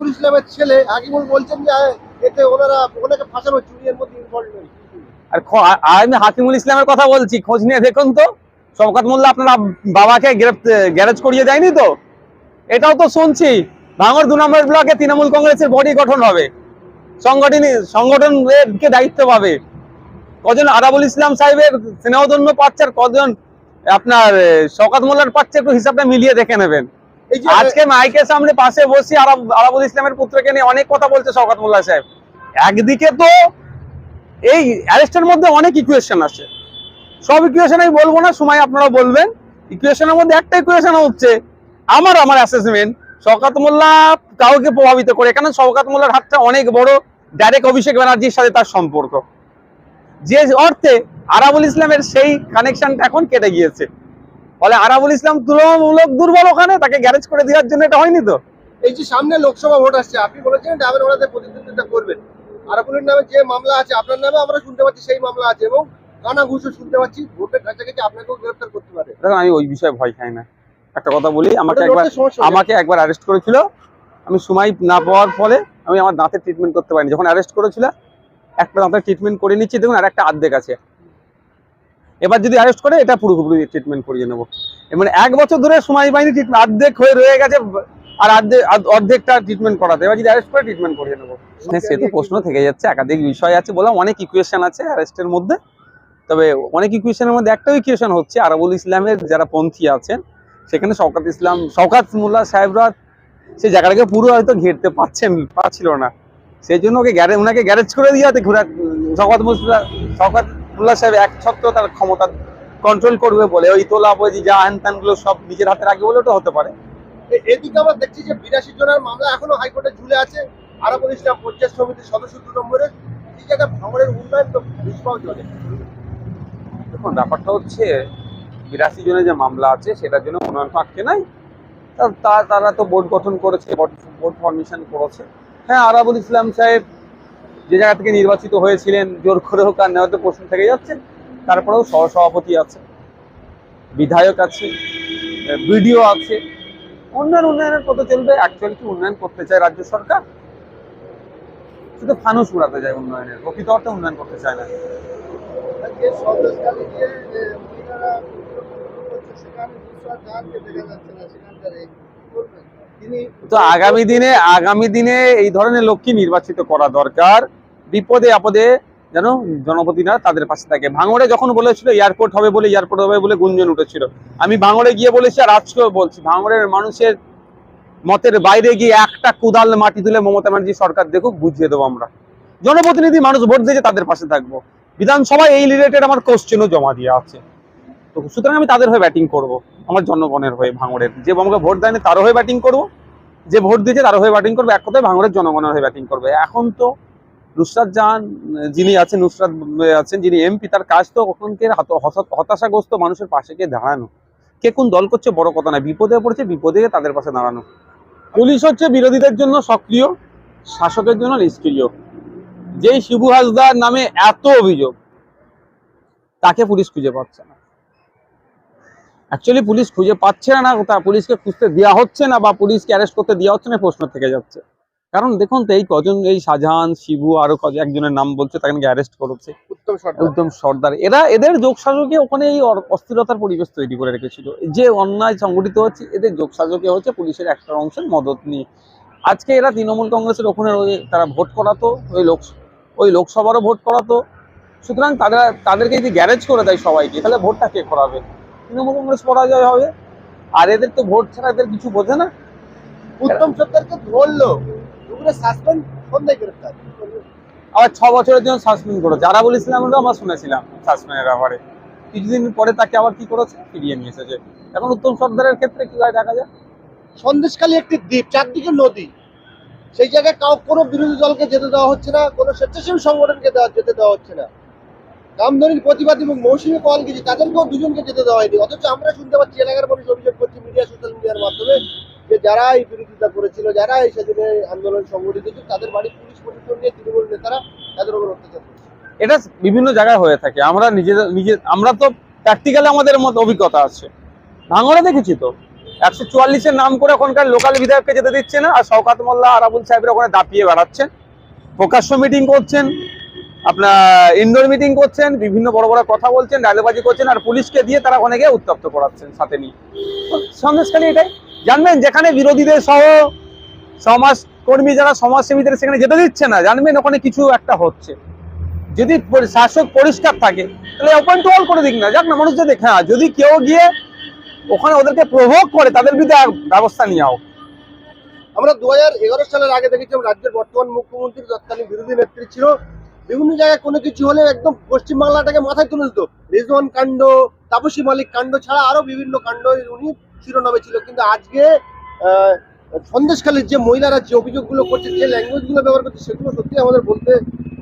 আরিফুল ইসলামের ছেলে হাকিমুল বলছেন যে এতে ওনারা, ওনাকে ফাঁসানো এর মধ্যে ইনভলভ নেই। আর আমি হাকিমুল ইসলামের কথা বলছি, খোঁজ নিয়ে দেখুন তো। শওকত মোল্লা আপনার বাবাকে গ্যারেজ করিয়ে দেয়নি তো? এটাও তো শুনছি। ভাঙর দু নম্বর ব্লকে তৃণমূল কংগ্রেসের বডি গঠন হবে। সংগঠন সংগঠনকে দায়িত্ব পাবে। কজন আরাবুল ইসলাম সাহেবের স্নেহদন্য পাচ্ছে আর কজন আপনার শওকত মোল্লার পাচ্ছে একটু হিসাবটা মিলিয়ে দেখে নেবেন। আজকে মাইকের সামনে পাশে বসে, আরব আরাবুল ইসলামের পুত্রকে নিয়ে অনেক কথা বলছে শওকত মোল্লা সাহেব। একদিকে তো এই অ্যারেস্টের মধ্যে অনেক ইকুয়েশন আছে সব ইকুয়েশন আমি বলব না, সময় আপনারা বলবেন। ইকুয়েশনের মধ্যে একটা ইকুয়েশন হচ্ছে, আমার আমার অ্যাসেসমেন্ট শওকাত মোল্লা কাউকে প্রভাবিত করে কেন শওকাত মোল্লার হাতটা অনেক বড় ডাইরেক্ট অভিষেক ব্যানার্জির সাথে তার সম্পর্ক। যে অর্থে আরাবুল ইসলামের সেই কানেকশনটা এখন কেটে গিয়েছে। ফলে আরাবুল ইসলাম তুলনামূলক দুর্বল ওখানে তাকে গ্যারেজ করে দেওয়ার জন্য এটা হয়নি তো? এই যে সামনে লোকসভা ভোট আসছে আপনি বলেছেন ডাবের ওনাদের প্রতিদ্বন্দ্বিতা করবেন আরাফুলের নামে যে মামলা আছে আপনার নামে আমরা শুনতে পাচ্ছি সেই মামলা আছে এবং কানা ঘুষও শুনতে পাচ্ছি ভোটের কাছাকাছি আপনাকেও গ্রেফতার করতে পারে। দেখুন আমি ওই বিষয়ে ভয় খাই না। একটা কথা বলি আমাকে একবার। আমাকে একবার অ্যারেস্ট করেছিল। আমি সময় না পাওয়ার ফলে আমি আমার দাঁতের ট্রিটমেন্ট করতে পারিনি। যখন অ্যারেস্ট করেছিল একটা দাঁতের ট্রিটমেন্ট করে নিচ্ছি। দেখুন আর একটা আর্ধেক আছে। এবার যদি অ্যারেস্ট করে, এটা পুরোপুরি ট্রিটমেন্ট করিয়ে নেব। মানে এক বছর ধরে সময় পাইনি ট্রিটমেন্ট অর্ধেক হয়ে রয়ে গেছে, আর অর্ধেক অর্ধেকটা ট্রিটমেন্ট করাতে। এবার যদি অ্যারেস্ট করে ট্রিটমেন্ট করিয়ে নেব। হ্যাঁ সে তো প্রশ্ন থেকে যাচ্ছে, একাধিক বিষয় আছে বললাম অনেক ইকুয়েশন আছে অ্যারেস্টের মধ্যে। তবে অনেক ইকুয়েশনের মধ্যে একটাও ইকুয়েশন হচ্ছে, আরাবুল ইসলামের যারা পন্থী আছেন, সেখানে শওকাত ইসলাম শওকাত মোল্লা সাহেবরা সেই জায়গাটাকে পুরো হয়তো ঘেরতে পারছেন পারছিল না। সেই জন্য ওকে গ্যারে ওনাকে গ্যারেজ করে দিয়ে যাতে ঘোরা শওকাত মুসলা শওকাত মোল্লা সাহেব এক ছত্র তার ক্ষমতা কন্ট্রোল করবে বলে ওই তোলা বই যা হ্যান ত্যানগুলো সব নিজের হাতে রাখবে বলে ওটা হতে পারে। এদিকে আমরা দেখছি যে বিরাশি জনের মামলা এখনও হাইকোর্টে ঝুলে আছে। আরাফুল ইসলাম পঞ্চায়েত সমিতির সদস্য দু নম্বরের এই জায়গায় ভাঙড়ের উন্নয়ন তো বিস্ফাও চলে দেখুন ব্যাপারটা হচ্ছে বিরাশি জনের যে মামলা আছে সেটার জন্য উন্নয়ন আটকে নাই। তারা তো বোর্ড গঠন করেছে বোর্ড ফরমেশন করেছে। হ্যাঁ আরাবুল ইসলাম সাহেব যে জায়গা থেকে নির্বাচিত হয়েছিলেন জোর করে হোক আর নেওয়াতে প্রশ্ন থেকে যাচ্ছে তারপরেও সহসভাপতি আছে বিধায়ক আছে বিডিও আছে উন্নয়ন উন্নয়নের পথে চলবে অ্যাকচুয়ালি কি উন্নয়ন করতে চায় রাজ্য সরকার? শুধু ফানুস উড়াতে চায় উন্নয়নের প্রকৃত অর্থে উন্নয়ন করতে চায় না। তো আগামী দিনে আগামী দিনে এই ধরনের লোককে নির্বাচিত করা দরকার। বিপদে আপদে যেন জনপতিরা তাদের পাশে থাকে। ভাঙড়ে যখন বলেছিল এয়ারপোর্ট হবে বলে, এয়ারপোর্ট হবে বলে গুঞ্জন উঠেছিল। আমি ভাঙড়ে গিয়ে বলেছি আর আজকেও বলছি, ভাঙড়ের মানুষের মতের বাইরে গিয়ে একটা কুদাল মাটি তুলে মমতা ব্যানার্জি সরকার দেখুক, বুঝিয়ে দেবো আমরা। জনপ্রতিনিধি মানুষ ভোট দিয়েছে তাদের পাশে থাকব। বিধানসভায় এই রিলেটেড আমার কোশ্চেনও জমা দিয়ে আছে। তো সুতরাং আমি তাদের হয়ে ব্যাটিং করব, আমার জনগণের হয়ে ভাঙড়ের। যে আমাকে ভোট দেয়নি তারও হয়ে ব্যাটিং করব, যে ভোট দিয়েছে তার হয়ে ব্যাটিং করবে, এক কথায় ভাঙড়ের জনগণের হয়ে ব্যাটিং করবে। এখন তো নুসরাত জাহান, যিনি আছেন, নুসরাত আছেন, যিনি এমপি তার কাজ তো ওখানকার হতাশাগ্রস্ত মানুষের পাশে গিয়ে দাঁড়ানো। কে কোন দল করছে বড় কথা না বিপদে পড়েছে, বিপদে তাদের পাশে দাঁড়ানো। পুলিশ হচ্ছে বিরোধীদের জন্য সক্রিয়, শাসকের জন্য নিষ্ক্রিয়। যেই শিবু হাসদার নামে এত অভিযোগ, তাকে পুলিশ খুঁজে পাচ্ছে না। অ্যাকচুয়ালি পুলিশ খুঁজে পাচ্ছে না, তা পুলিশকে খুঁজতে দেওয়া হচ্ছে না বা পুলিশকে অ্যারেস্ট করতে দেওয়া হচ্ছে না প্রশ্ন থেকে যাচ্ছে। কারণ দেখুন তো এই কজন এই শাহজাহান শিবু আরও কজন একজনের নাম বলছে তাকে অ্যারেস্ট করেছে। উত্তম সর্দার। এরা এদের যোগসাজকে ওখানে এই অস্থিরতার পরিবেশ তৈরি করে রেখেছিল। যে অন্যায় সংগঠিত হচ্ছে এদের যোগসাজকে হচ্ছে পুলিশের একটা অংশের মদত নিয়ে। আজকে এরা তৃণমূল কংগ্রেসের ওখানে তারা ভোট করাতো ওই লোক ওই লোকসভারও ভোট করাতো। সুতরাং তারা তাদেরকে যদি গ্যারেজ করে দেয় সবাইকে তাহলে ভোটটা কে করাবে? তৃণমূল কংগ্রেস পরাজয় হবে। আর এদের তো ভোট ছাড়া এদের কিছু বোঝে না। উত্তম সরকারকে ধরলো। দুপুরে সাসপেন্ড সন্ধ্যায় গ্রেফতার আবার ছ বছরের জন্য সাসপেন্ড করেছে। আরাবুল ইসলামেরও আমরা শুনেছিলাম সাসপেন্ডের ব্যাপারে। কিছুদিন পরে তাকে আবার কি করেছে? ফিরিয়ে নিয়ে এসেছে। এখন উত্তম সর্দারের ক্ষেত্রে কি হয় দেখা যায় সন্দেশখালী একটি দ্বীপ চারদিকে নদী। সেই জায়গায় কাউ কোনো বিরোধী দলকে যেতে দেওয়া হচ্ছে না কোনো স্বেচ্ছাসেবী সংগঠনকে দেওয়া যেতে দেওয়া হচ্ছে না। কামদনির প্রতিবাদ এবং মৌসুমী কল গেছে তাদেরকেও দুজনকে যেতে দেওয়া হয়নি। অথচ আমরা শুনতে পাচ্ছি এলাকার মানুষ অভিযোগ করছে মিডিয়া সোশ্যাল মিডিয়ার মাধ্যমে যারা এই বিরোধিতা করেছিল যারা এই সেদিনে আন্দোলন সংগঠিত ছিল তাদের বাড়ি পুলিশ প্রশাসন নিয়ে তৃণমূল নেতারা তাদের উপর অত্যাচার এটা বিভিন্ন জায়গায় হয়ে থাকে। আমরা নিজেদের নিজে, আমরা তো প্র্যাকটিক্যালি আমাদের মতো অভিজ্ঞতা আছে। ভাঙড়ে দেখেছি তো? একশো চুয়াল্লিশের নাম করে ওখানকার লোকাল বিধায়ককে যেতে দিচ্ছে না, আর শওকাত মোল্লা আরাবুল সাহেবের ওখানে দাপিয়ে বেড়াচ্ছেন। প্রকাশ্য মিটিং করছেন, আপনার ইনডোর মিটিং করছেন, বিভিন্ন বড় বড় কথা বলছেন ডায়লবাজি করছেন, আর পুলিশকে দিয়ে তারা ওখানে গিয়ে উত্তপ্ত করাচ্ছেন সাথে নিয়ে। সন্দেশখালী এটাই। জানবেন, যেখানে বিরোধীদের সহ সমাজ কর্মী যারা সমাজসেবীদের সেখানে যেতে দিচ্ছে না, জানবেন ওখানে কিছু একটা হচ্ছে। যদি শাসক পরিষ্কার থাকে, তাহলে ওপেন টু অল করে দিক না, যাক না মানুষ যে দেখে হ্যাঁ যদি কেউ গিয়ে ওখানে ওদেরকে প্রভোগ করে, তাদের বিরুদ্ধে ব্যবস্থা নেওয়া হোক আমরা দু হাজার এগারো সালের আগে দেখেছিলাম রাজ্যের বর্তমান মুখ্যমন্ত্রী তৎকালীন বিরোধী নেত্রী ছিল। বিভিন্ন জায়গায় কোনো কিছু হলে একদম পশ্চিমবাংলাটাকে মাথায় তুলে দিত। রেজওয়ান কাণ্ড তাপসী মালিক কাণ্ড ছাড়া আরও বিভিন্ন কাণ্ড উনি শিরোনামে ছিল। কিন্তু আজকে আহ, সন্দেশখালীর যে মহিলারা যে অভিযোগগুলো করছে যে ল্যাঙ্গুয়েজগুলো ব্যবহার করছে সেগুলো সত্যি আমাদের বলতে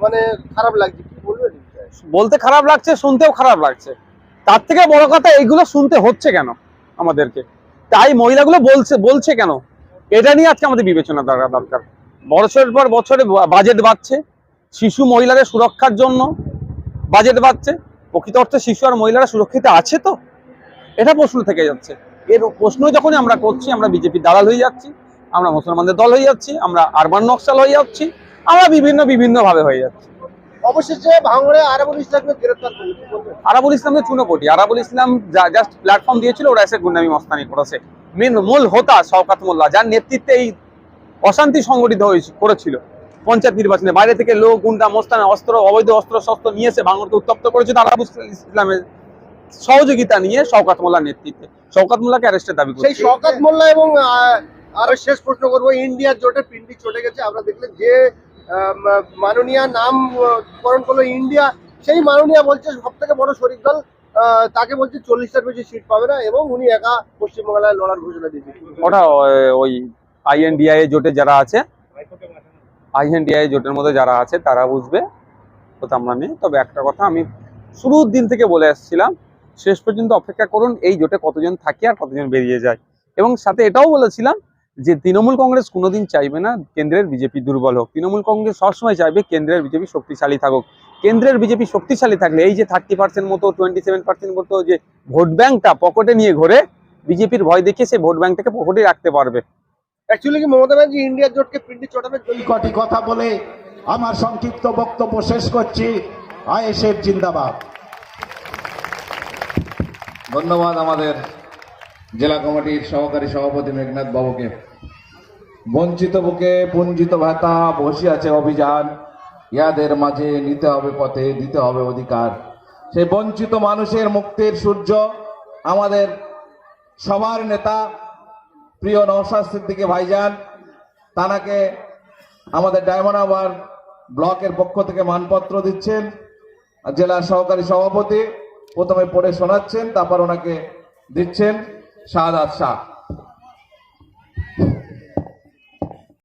মানে খারাপ লাগছে। কি বলবেন? বলতে খারাপ লাগছে শুনতেও খারাপ লাগছে। তার থেকে বড় কথা এইগুলো শুনতে হচ্ছে কেন আমাদেরকে? তাই মহিলাগুলো বলছে বলছে কেন? এটা নিয়ে আজকে আমাদের বিবেচনা দরকার। বছরের পর বছরে বাজেট বাড়ছে। শিশু মহিলাদের সুরক্ষার জন্য বাজেট বাড়ছে। প্রকৃত অর্থে শিশু আর মহিলারা সুরক্ষিত আছে তো? এটা প্রশ্ন থেকে যাচ্ছে। এর প্রশ্ন যখনই আমরা করছি আমরা বিজেপি দালাল হয়ে যাচ্ছি আমরা মুসলমানদের দল হয়ে যাচ্ছি আমরা আরবান নকশাল হয়ে যাচ্ছি আমরা বিভিন্ন বিভিন্ন ভাবে হয়ে যাচ্ছি। অবশেষে ভাঙড়ে আরাবুল ইসলামকে গ্রেফতার আরাবুল ইসলামের চুনোপটি। আরাবুল ইসলাম যা জাস্ট প্ল্যাটফর্ম দিয়েছিল ওরা এসে গুন্ডামি মস্তানি করেছে। মেন মূল হোতা শওকাত মোল্লা যার নেতৃত্বে এই অশান্তি সংগঠিত হয়েছে করেছিল। পঞ্চায়েত নির্বাচনে। বাইরে থেকে লোক গুন্ডা মোস্তানা অস্ত্র অবৈধ অস্ত্র শস্ত্র নিয়ে এসে ভাঙরকে উত্তপ্ত করেছে আরাবুল ইসলামের সহযোগিতা নিয়ে শওকাত মোল্লার নেতৃত্বে। শওকাত মোল্লাকে অ্যারেস্টের দাবি সেই করছে। শওকাত মোল্লা এবং আরও শেষ প্রশ্ন করব ইন্ডিয়ার জোটে পিন্ডি চলে গেছে আমরা দেখলেন যে মাননীয়া নাম করণ করল ইন্ডিয়া সেই মাননীয়া বলছে সব থেকে বড় শরিক দল তাকে বলছে চল্লিশটার বেশি সিট পাবে না এবং উনি একা পশ্চিমবাংলায় লড়ার ঘোষণা দিয়েছে ওটা ওই- ওই আইএনডিআই জোটে যারা আছে আইএনডিআই জোটের মধ্যে যারা আছে, তারা বুঝবে ওটা আমরা নেই তবে একটা কথা আমি শুরুর দিন থেকে বলে আসছিলাম, শেষ পর্যন্ত অপেক্ষা করুন, এই জোটে কতজন থাকে আর কতজন বেরিয়ে যায়। এবং সাথে এটাও বলেছিলাম যে তৃণমূল কংগ্রেস কোনোদিন চাইবে না কেন্দ্রের বিজেপি দুর্বল হোক। তৃণমূল কংগ্রেস সবসময় চাইবে কেন্দ্রের বিজেপি শক্তিশালী থাকুক। কেন্দ্রের বিজেপি শক্তিশালী থাকলে এই যে থার্টি পার্সেন্ট মতো, টোয়েন্টি সেভেন পার্সেন্ট মতো যে ভোট ব্যাংকটা পকেটে নিয়ে ঘোরে, বিজেপির ভয় দেখিয়ে সে ভোট ব্যাংকটাকে পকেটে রাখতে পারবে। অ্যাকচুয়ালি কি মমতা ব্যানার্জি ইন্ডিয়ার জোটকে পিন্ডি জন্য এই কটি কথা বলে আমার সংক্ষিপ্ত বক্তব্য শেষ করছি। আইএসএফ জিন্দাবাদ। ধন্যবাদ আমাদের জেলা কমিটির সহকারী সভাপতি মেঘনাথ বাবুকে। বঞ্চিত বুকে বঞ্চিত ভাতা বসে আছে অভিযান। ইয়াদের মাঝে নিতে হবে পথে দিতে হবে অধিকার। সেই বঞ্চিত মানুষের মুক্তির সূর্য আমাদের সবার নেতা প্রিয় নওশাদ দিকে ভাইজান, তানাকে আমাদের ডায়মন্ড আবার ব্লকের পক্ষ থেকে মানপত্র দিচ্ছেন, জেলা সহকারী সভাপতি। প্রথমে পড়ে শোনাচ্ছেন, তারপর ওনাকে দিচ্ছেন শাহাদ শাহ।